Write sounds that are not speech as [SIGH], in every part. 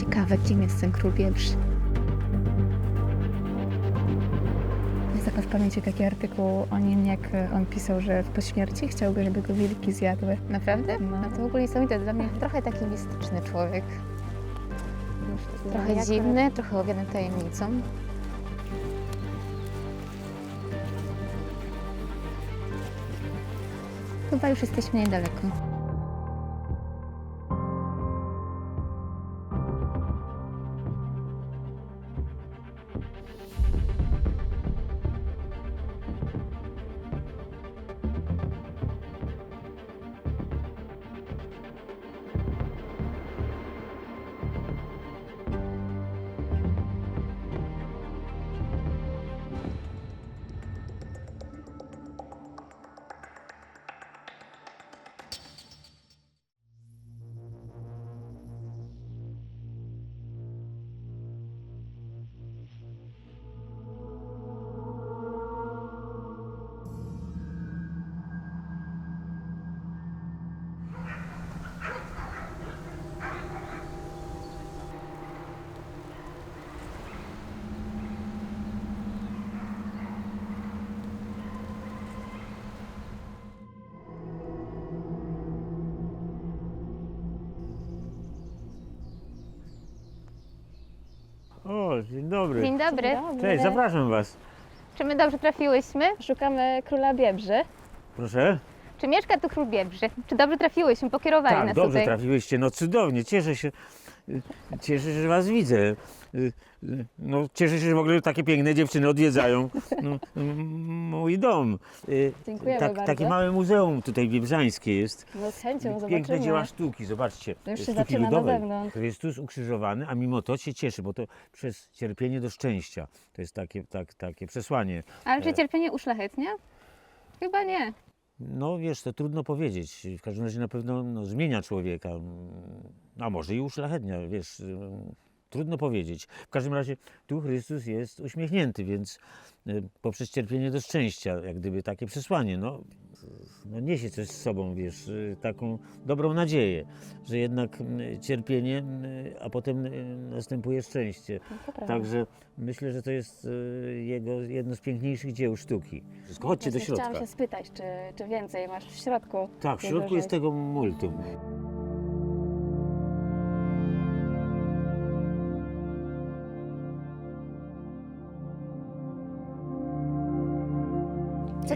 Ciekawe, kim jest ten król wieprz. Jest taka w pamięci taki artykuł o nim, jak on pisał, że po śmierci chciałby, żeby go wilki zjadły. Naprawdę? No. No to w ogóle niesamowite. Dla mnie trochę taki mistyczny człowiek. Trochę Ja dziwny, trochę owiany tajemnicą. Chyba już jesteśmy niedaleko. Dzień dobry. Dzień dobry. Cześć, zapraszam Was. Czy my dobrze trafiłyśmy? Szukamy króla Biebrzy. Proszę. Czy mieszka tu król Biebrzy? Czy dobrze trafiłyśmy? Pokierowali Tak, nas dobrze tutaj. trafiłyście. No cudownie, cieszę się. Cieszę się, że Was widzę. No, cieszę się, że w ogóle takie piękne dziewczyny odwiedzają no, mój dom. Dziękujemy tak, bardzo. Takie małe muzeum tutaj biebrzańskie jest. No z chęcią Piękne zobaczymy. dzieła sztuki, zobaczcie. To już się sztuki zaczyna na ludowej. zewnątrz. Chrystus ukrzyżowany, a mimo to się cieszy, bo to przez cierpienie do szczęścia. To jest takie, tak, takie przesłanie. Ale czy E. cierpienie uszlachetnia? Chyba nie. No wiesz, to trudno powiedzieć. W każdym razie na pewno no, zmienia człowieka. A może i uszlachetnia, wiesz. Trudno powiedzieć. W każdym razie tu Chrystus jest uśmiechnięty, więc y, poprzez cierpienie do szczęścia, jak gdyby takie przesłanie, no, no niesie coś z sobą, wiesz, y, taką dobrą nadzieję, że jednak cierpienie, a potem y, następuje szczęście. No. Także myślę, że to jest y, jego jedno z piękniejszych dzieł sztuki. Chodźcie do środka. Chciałam się spytać, czy, czy więcej masz w środku? Tak, w środku jest tego multum.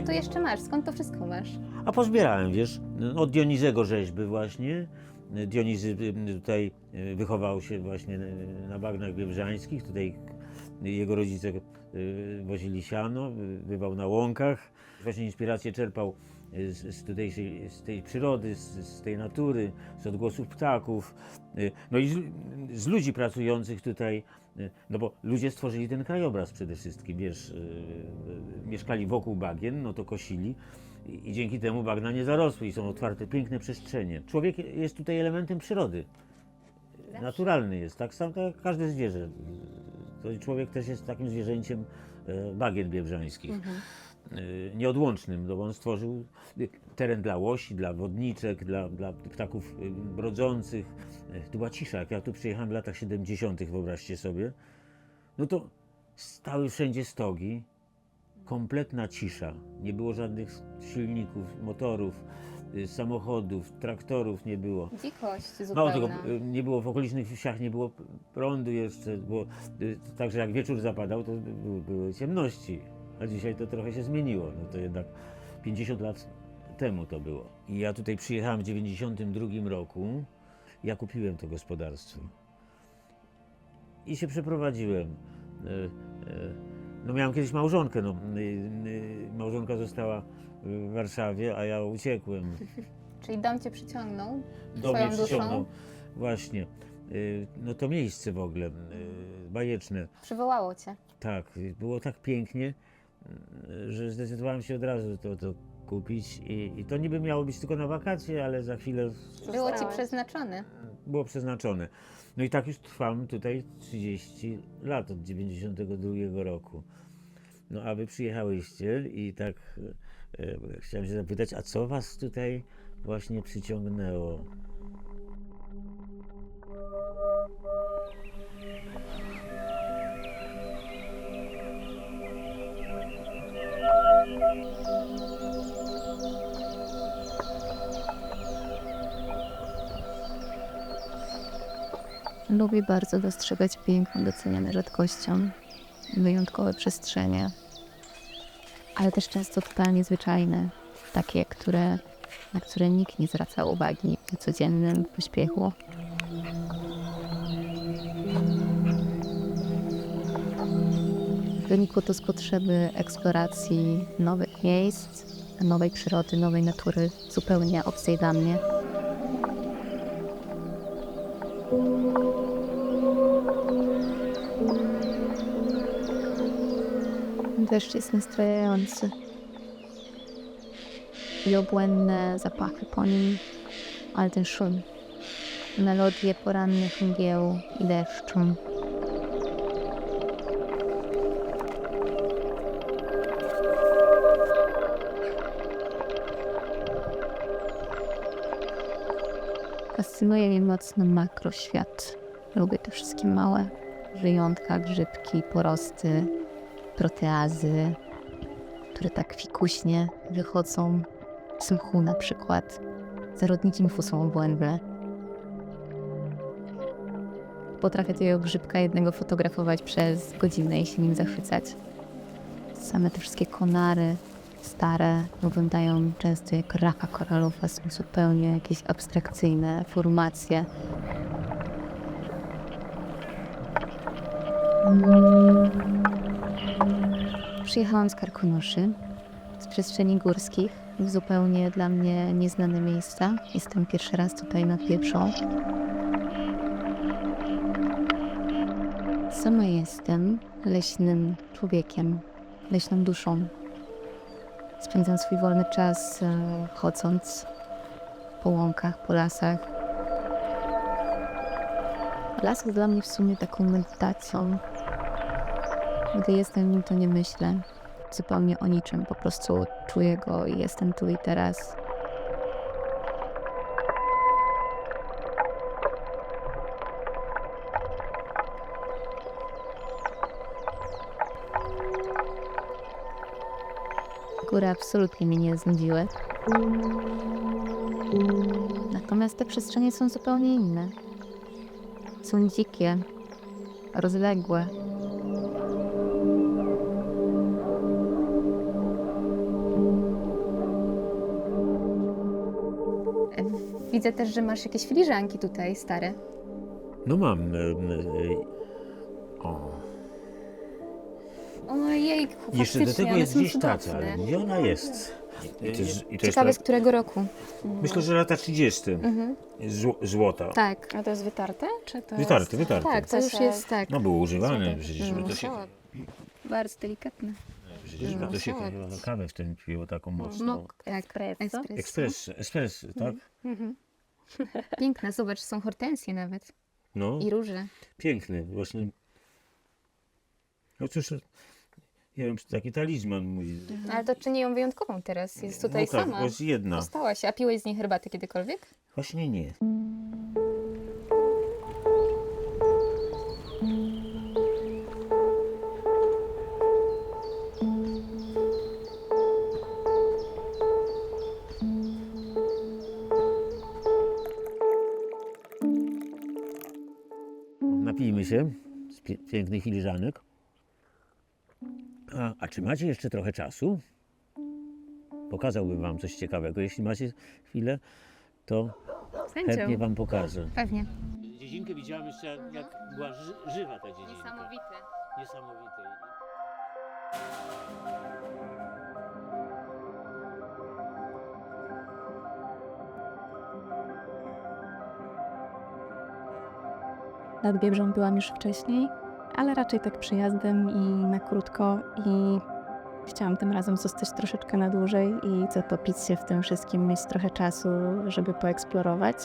Tu jeszcze masz? Skąd to wszystko masz? A pozbierałem, wiesz, od Dionizego rzeźby właśnie. Dionizy y, tutaj y, wychował się właśnie y, na bagnach biebrzańskich. Tutaj jego rodzice wozili siano, bywał na łąkach. Właśnie inspirację czerpał z, z, z tej przyrody, z, z tej natury, z odgłosów ptaków. y, No i z, z ludzi pracujących tutaj, y, no bo ludzie stworzyli ten krajobraz przede wszystkim, wiesz, y, mieszkali wokół bagien, no to kosili. I dzięki temu bagna nie zarosły i są otwarte piękne przestrzenie. Człowiek jest tutaj elementem przyrody. Naturalny jest, tak samo jak każde zwierzę. To człowiek też jest takim zwierzęciem bagien biebrzańskich. E, Nieodłącznym, no bo on stworzył y, teren dla łosi, dla wodniczek, dla, dla ptaków y, brodzących. E, Tu była cisza, jak ja tu przyjechałem w latach 70., wyobraźcie sobie. No to stały wszędzie stogi, kompletna cisza. Nie było żadnych silników, motorów, y, samochodów, traktorów nie było. Dzikość Mało zupełna. tego, y, nie było w okolicznych wsiach, nie było prądu jeszcze, bo y, także jak wieczór zapadał, to były ciemności. A dzisiaj to trochę się zmieniło. No to jednak 50 lat temu to było. I ja tutaj przyjechałem w 92 roku. Ja kupiłem to gospodarstwo. I się przeprowadziłem. Y, y, No miałem kiedyś małżonkę. No, y, małżonka została w Warszawie, a ja uciekłem. [LAUGHS] Czyli dom cię przyciągnął do swoją mnie duszą? przyciągnął. Właśnie. No to miejsce w ogóle bajeczne. Przywołało cię. Tak, było tak pięknie, że zdecydowałem się od razu to, to kupić. I, I to niby miało być tylko na wakacje, ale za chwilę Było ci Zostałeś. przeznaczone. było przeznaczone. No i tak już trwam tutaj 30 lat, od 92 roku. No a wy przyjechałyście i tak e, e, chciałem się zapytać, a co was tutaj właśnie przyciągnęło? Lubi bardzo dostrzegać piękno, doceniane rzadkością, wyjątkowe przestrzenie, ale też często totalnie zwyczajne, takie, które, na które nikt nie zwraca uwagi w codziennym pośpiechu. Wynikło to z potrzeby eksploracji nowych miejsc, nowej przyrody, nowej natury, zupełnie obcej dla mnie. Deszcz jest nastrajający. I obłędne zapachy po nim, ale ten szum. Melodie porannych mgieł i deszczu. Fascynuje mnie mocno makroświat. Lubię te wszystkie małe żyjątka, grzybki, porosty, proteazy, które tak fikuśnie wychodzą z mchu na przykład. Zarodniki mchu są obłędne. Potrafię tego grzybka jednego fotografować przez godzinę i się nim zachwycać. Same te wszystkie konary stare wyglądają często jak raka koralowa, są zupełnie jakieś abstrakcyjne formacje. Przyjechałam z Karkonoszy, z przestrzeni górskich, w zupełnie dla mnie nieznane miejsca. Jestem pierwszy raz tutaj nad Pieprzą. Sama jestem leśnym człowiekiem, leśną duszą. Spędzam swój wolny czas e, chodząc po łąkach, po lasach. Las jest dla mnie w sumie taką medytacją. Gdy jestem w nim, to nie myślę zupełnie o niczym. Po prostu czuję go i jestem tu i teraz. Absolutnie mnie nie znudziły. Natomiast te przestrzenie są zupełnie inne. Są dzikie, rozległe. Widzę też, że masz jakieś filiżanki tutaj, stare. No mam. Jeszcze do tego jest gdzieś taca, ale gdzie ona jest? I to, jest- i to jest Ciekawe, z którego roku. Myślę, że lata 30. Zł- złota. Tak. A to jest wytarte? Czy to Wytarte, jest... wytarte. Tak, to już jest tak. No było używane przecież, to się... Bardzo delikatne. Przecież żeby to się chyba kawę w tym piło taką mocną. Mok, tak. Espresso. Espresso. Ekspres, ekspres, tak? Piękne, zobacz, są hortensje nawet. No, I róże. piękny, właśnie. No cóż, nie wiem, czy taki talizman mój. Ale to czyni ją wyjątkową teraz. Jest tutaj no tak, sama. jest jedna. Stała się. A piłeś z niej herbaty kiedykolwiek? Właśnie nie. Napijmy się z pie- pięknych filiżanek. A, a czy macie jeszcze trochę czasu? Pokazałbym Wam coś ciekawego. Jeśli macie chwilę, to chętnie Wam pokażę. Pewnie. Dziecinkę widziałam jeszcze jak, jak była ży, żywa ta dziecinka. Niesamowite. Niesamowite. Nad Biebrzą byłam już wcześniej, ale raczej tak przyjazdem i na krótko i chciałam tym razem zostać troszeczkę na dłużej i zatopić się w tym wszystkim, mieć trochę czasu, żeby poeksplorować.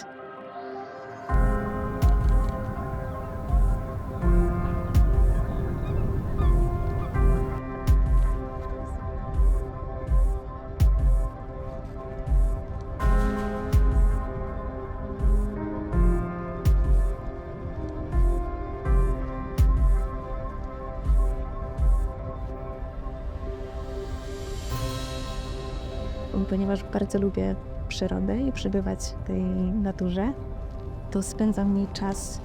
Ponieważ bardzo lubię przyrodę i przebywać w tej naturze, to spędzam w niej czas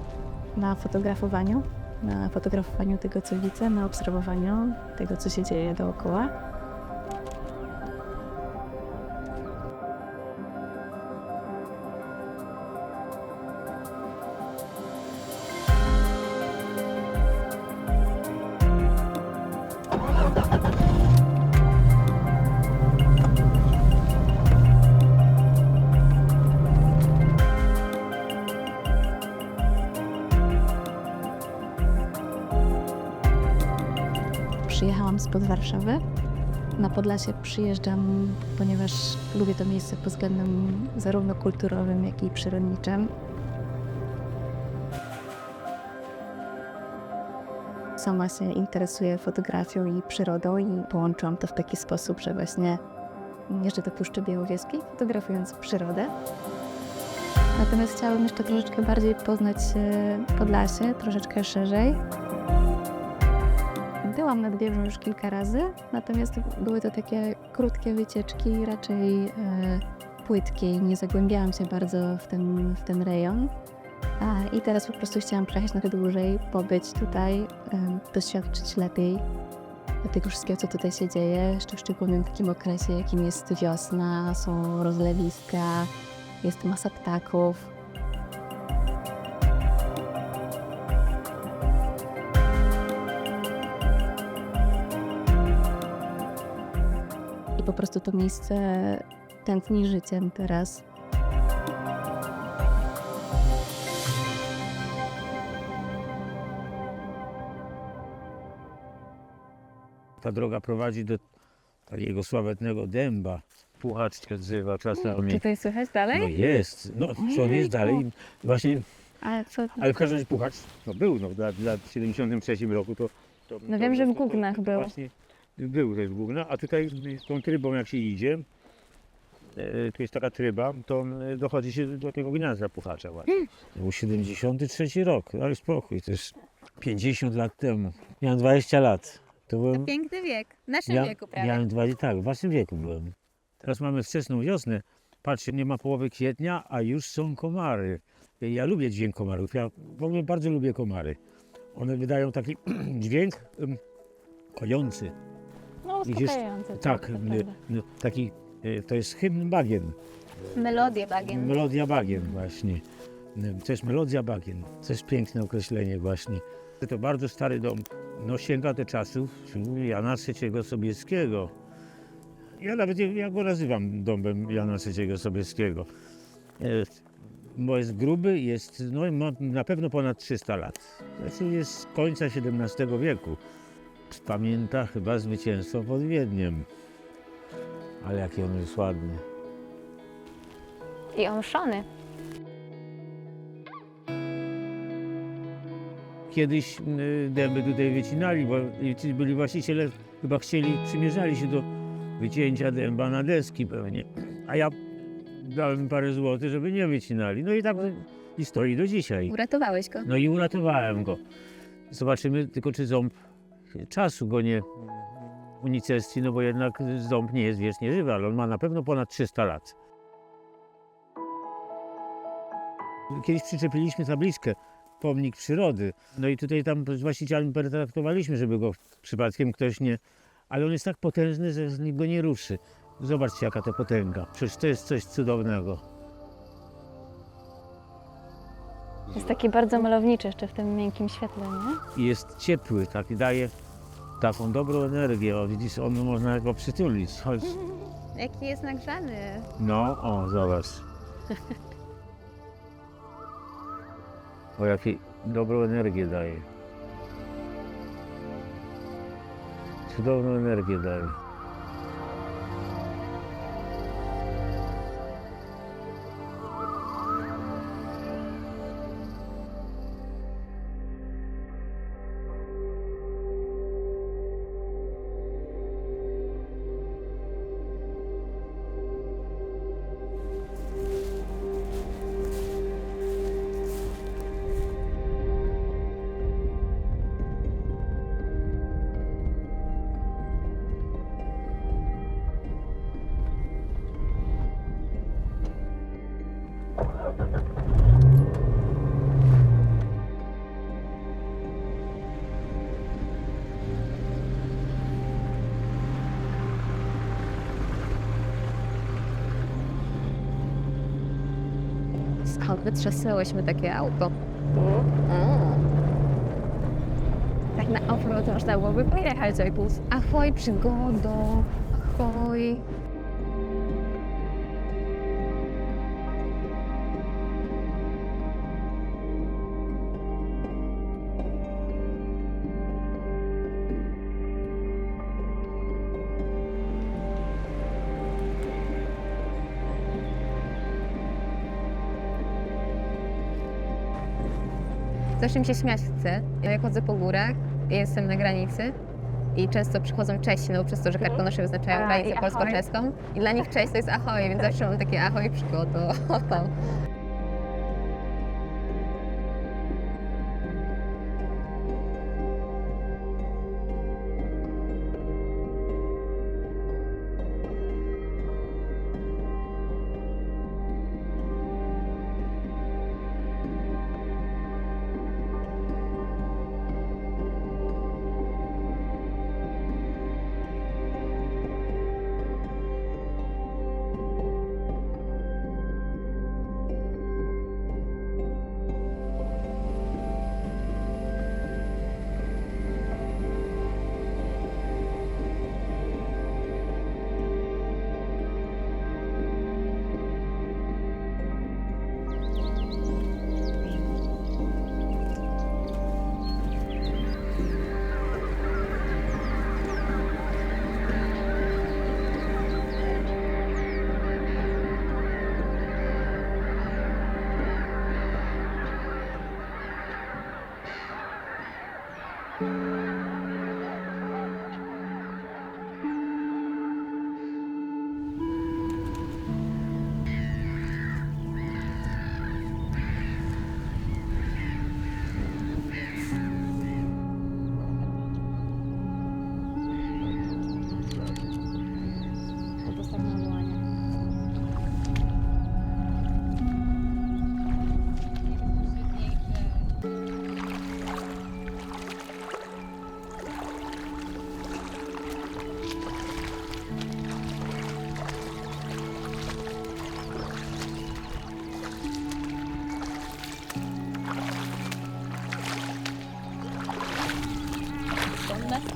na fotografowaniu, na fotografowaniu tego, co widzę, na obserwowaniu tego, co się dzieje dookoła. Spod Warszawy. Na Podlasie przyjeżdżam, ponieważ lubię to miejsce pod względem zarówno kulturowym, jak i przyrodniczym. Sama się interesuję fotografią i przyrodą i połączyłam to w taki sposób, że właśnie jeżdżę do Puszczy Białowieskiej, fotografując przyrodę. Natomiast chciałabym jeszcze troszeczkę bardziej poznać e, Podlasie, troszeczkę szerzej. Byłam nad Biebrzą już kilka razy, natomiast były to takie krótkie wycieczki, raczej e, płytkie i nie zagłębiałam się bardzo w ten, w ten rejon. A, I teraz po prostu chciałam przejechać trochę dłużej, pobyć tutaj, e, doświadczyć lepiej tego wszystkiego, co tutaj się dzieje, jeszcze w szczególnym takim okresie, jakim jest wiosna, są rozlewiska, jest masa ptaków. Prostu to miejsce tętni życiem teraz. Ta droga prowadzi do takiego sławetnego dęba. Puchacz się odzywa czasami. Tutaj słychać dalej? No jest, no co on jest dalej? Właśnie, Ale co? ale w każdym razie Puchacz no był, no w lat, lat 73 roku to... to No to- wiem, że w to- to- to był. Właśnie był też w Gógnach, a tutaj tą trybą jak się idzie, e, tu jest taka tryba, to e, dochodzi się do tego gniazda Puchacza właśnie. To był 73 rok, ale spokój, to jest 50 lat temu. Miałem 20 lat. To byłem... Piękny wiek. W naszym Ja, wieku prawie. miałem dwa, tak, w waszym wieku byłem. Teraz mamy wczesną wiosnę. Patrzcie, nie ma połowy kwietnia, a już są komary. Ja lubię dźwięk komarów. Ja w ogóle bardzo lubię komary. One wydają taki [CLEARS THROAT] dźwięk kojący. No, uspokajające. Tak, to prawda. n- taki, e, to jest hymn bagien. Melodię bagien. Melodia bagien właśnie. To jest melodia bagien. To jest piękne określenie właśnie. To bardzo stary dom. No sięga do czasów Jana III Sobieskiego. Ja nawet ja go nazywam domem Jana III Sobieskiego. E, Bo jest gruby, jest, no ma na pewno ponad 300 lat. Znaczy jest z końca XVII wieku. Pamięta chyba zwycięstwo pod Wiedniem. Ale jaki on jest ładny. I omszony. Kiedyś y, dęby tutaj wycinali, bo ci byli właściciele chyba chcieli, przymierzali się do wycięcia dęba na deski pewnie. A ja dałem parę złotych, żeby nie wycinali. No i tak i stoi do dzisiaj. Uratowałeś go. No i uratowałem go. Zobaczymy tylko, czy ząb czasu go nie unicestwi, no bo jednak ząb nie jest wiecznie żywy, ale on ma na pewno ponad 300 lat. Kiedyś przyczepiliśmy tabliczkę pomnik przyrody. No i tutaj tam z właścicielem pertraktowaliśmy, żeby go przypadkiem ktoś nie... Ale on jest tak potężny, że nikt go nie ruszy. Zobaczcie, jaka to potęga. Przecież to jest coś cudownego. Jest taki bardzo malowniczy jeszcze w tym miękkim świetle, nie? i jest ciepły, taki daje taką dobrą energię. O, widzisz, on można go przytulić. Chodź. [LAUGHS] Jaki jest nagrzany. No, o, zobacz. O, jakie dobrą energię daje. Cudowną energię daje. Wytrzasnęłyśmy takie auto? Tak na offroad można byłoby pojechać jakoś. Ahoj, przygodo! Ahoj! Mi się śmiać chce. Jak chodzę po górach, jestem na granicy i często przychodzą Czesi, no bo przez to, że karkonosze wyznaczają A, granicę i ahoj. polsko-czeską. I dla nich cześć to jest ahoj, więc zawsze mam takie ahoj przygodo. [LAUGHS]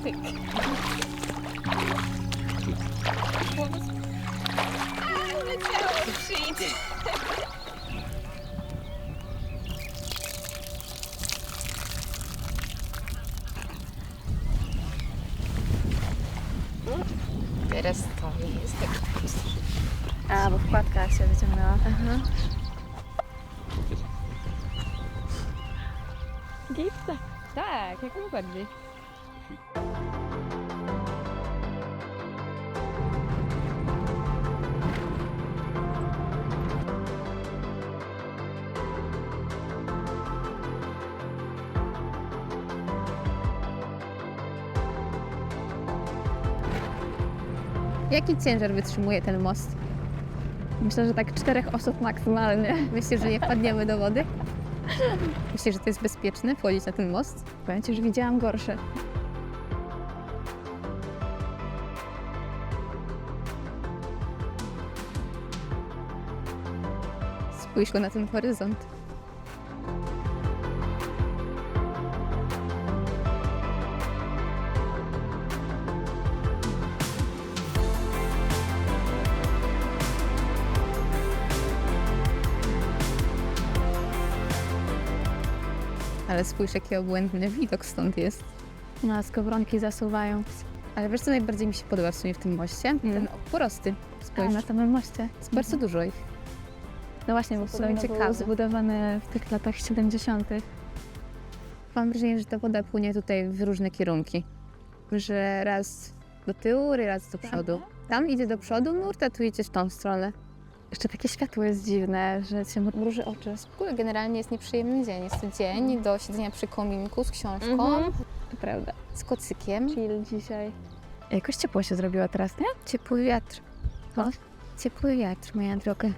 Teraz to jest tak po prostu. A, bo wkładka się wyciągnęła. Aha. Gipsa. Tak, jak najbardziej. Jaki ciężar wytrzymuje ten most? Myślę, że tak czterech osób maksymalnie. Myślisz, że nie wpadniemy do wody? Myślisz, że to jest bezpieczne wchodzić na ten most? Powiem że widziałam gorsze. Spójrz na ten horyzont. Ale spójrz, jaki obłędny widok stąd jest. No, skowronki zasuwają. Ale wiesz, co najbardziej mi się podoba w sumie w tym moście? Ten porosty. A, Spójrz, na samym moście. jest bardzo dużo ich. No właśnie, bo podobno ciekawe. było zbudowane w tych latach 70. Mam wrażenie, że ta woda płynie tutaj w różne kierunki. Że raz do tyłu, raz do przodu. Tam idzie do przodu nurt, a tu idzie w tą stronę. Jeszcze takie światło jest dziwne, że się mruży oczy. W ogóle generalnie jest nieprzyjemny dzień. Jest to dzień do siedzenia przy kominku z książką, Mhm. To prawda. z kocykiem. Chill dzisiaj. Jakoś ciepło się zrobiło teraz, nie? Ciepły wiatr. O, ciepły wiatr, moja droga.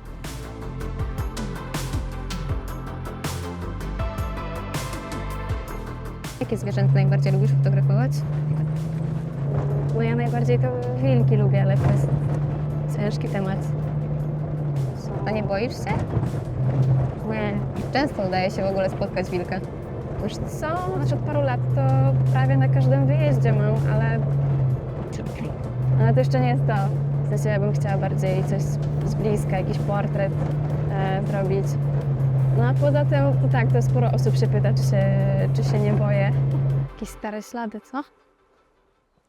Jakie zwierzęta najbardziej lubisz fotografować? Bo ja najbardziej to wilki lubię, ale to jest ciężki temat. A nie boisz się? Bo często udaje się w ogóle spotkać wilka? Już co? Znaczy od paru lat to prawie na każdym wyjeździe mam, ale... Ale to jeszcze nie jest to. W sensie ja bym chciała bardziej coś z- z bliska, jakiś portret e, zrobić. No a poza tym, to tak, to sporo osób się pyta, czy się, czy się nie boję. Jakieś stare ślady, co?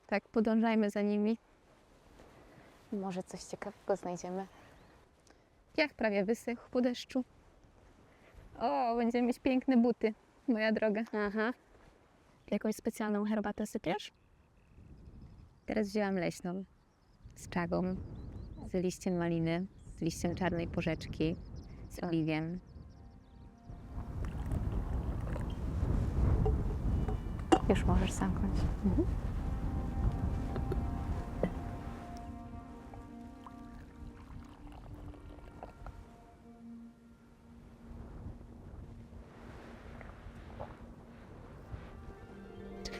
Tak, podążajmy za nimi. Może coś ciekawego znajdziemy. Jak prawie wysechł po deszczu. O, będziemy mieć piękne buty, moja droga. Aha. Jakąś specjalną herbatę sypiesz? Teraz wzięłam leśną z czagą, z liściem maliny, z liściem czarnej porzeczki, z oliwiem. Już możesz zamknąć. Czy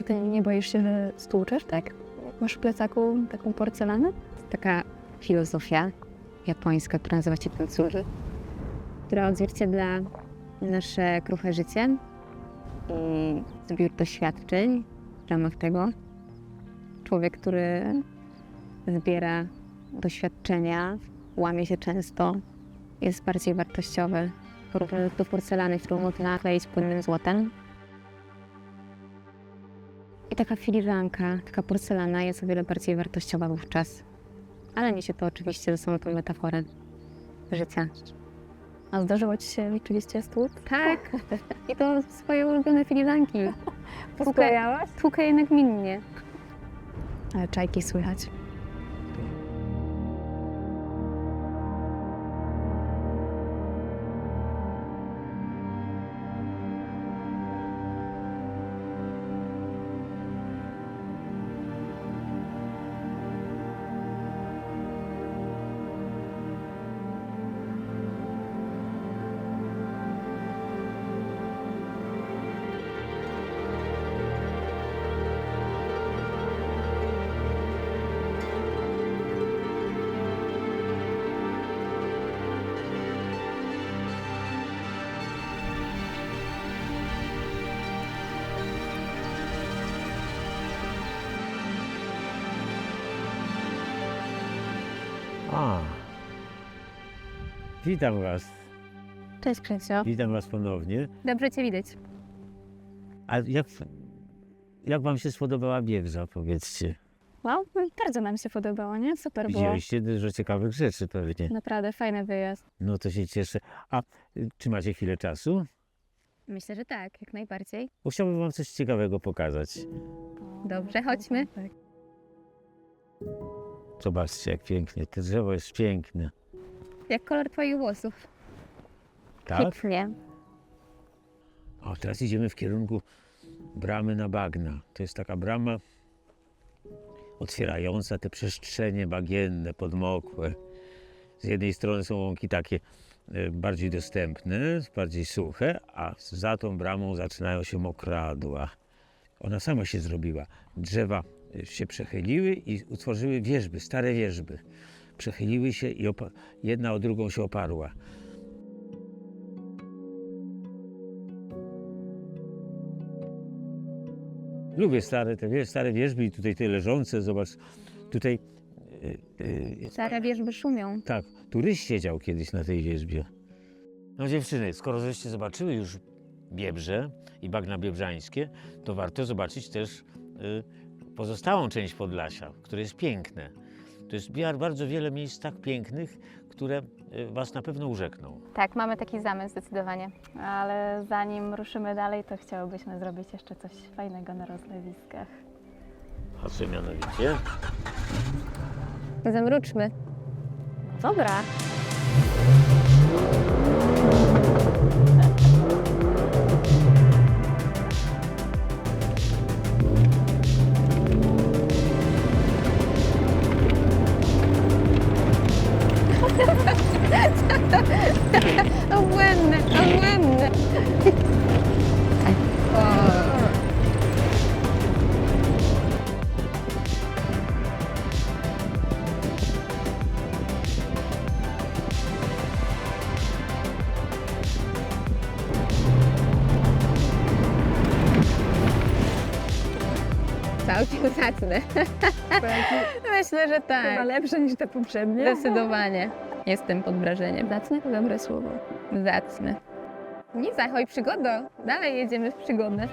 ty nie boisz się, że stłuczesz? Tak. Masz w plecaku taką porcelanę? Taka filozofia japońska, która nazywa się Tensuri, która odzwierciedla nasze kruche życie i zbiór doświadczeń w ramach tego. Człowiek, który zbiera doświadczenia, łamie się często, jest bardziej wartościowy. Porównany do porcelany, którą można nakleić płynnym złotem. Taka filiżanka, taka porcelana jest o wiele bardziej wartościowa wówczas. Ale niesie to oczywiście ze sobą tą metaforę życia. A zdarzyło Ci się rzeczywiście stłuc? Tak, i to swoje ulubione filiżanki. [LAUGHS] Sklejałaś? Tłukę je nagminnie. Ale czajki słychać. A. Witam Was. Cześć Krysio. Witam Was ponownie. Dobrze Cię widać. A jak, jak Wam się spodobała Biewza, powiedzcie? Wow, bardzo nam się podobało, nie? Super było. Widzieliście dużo ciekawych rzeczy pewnie. Naprawdę fajny wyjazd. No to się cieszę. A y, czy macie chwilę czasu? Myślę, że tak, jak najbardziej. Bo chciałbym Wam coś ciekawego pokazać. Dobrze, chodźmy. Zobaczcie, jak pięknie. To drzewo jest piękne. Jak kolor Twoich włosów. Tak? Pięknie. O, teraz idziemy w kierunku bramy na bagna. To jest taka brama otwierająca te przestrzenie bagienne, podmokłe. Z jednej strony są łąki takie e, bardziej dostępne, bardziej suche, a za tą bramą zaczynają się mokradła. Ona sama się zrobiła. Drzewa się przechyliły i utworzyły wierzby, stare wierzby. Przechyliły się i jedna o drugą się oparła. Lubię stare, te stare wierzby i tutaj te leżące, zobacz, tutaj, e, Stare wierzby szumią. tak, turyś siedział kiedyś na tej wierzbie. No dziewczyny, skoro żeście zobaczyły już Biebrze i bagna biebrzańskie, to warto zobaczyć też y, pozostałą część Podlasia, które jest piękne. To jest biar- bardzo wiele miejsc tak pięknych, które y, was na pewno urzekną. Tak, mamy taki zamysł zdecydowanie. Ale zanim ruszymy dalej, to chciałybyśmy zrobić jeszcze coś fajnego na rozlewiskach. A co mianowicie? Zamruczmy. Dobra. Całkiem zacny. Myślę, że Chyba tak. lepsze niż te poprzednie. Zdecydowanie. Jestem pod wrażeniem. Zacne to dobre słowo. Zacny. Nie zachoj przygodą. Dalej jedziemy w przygodę.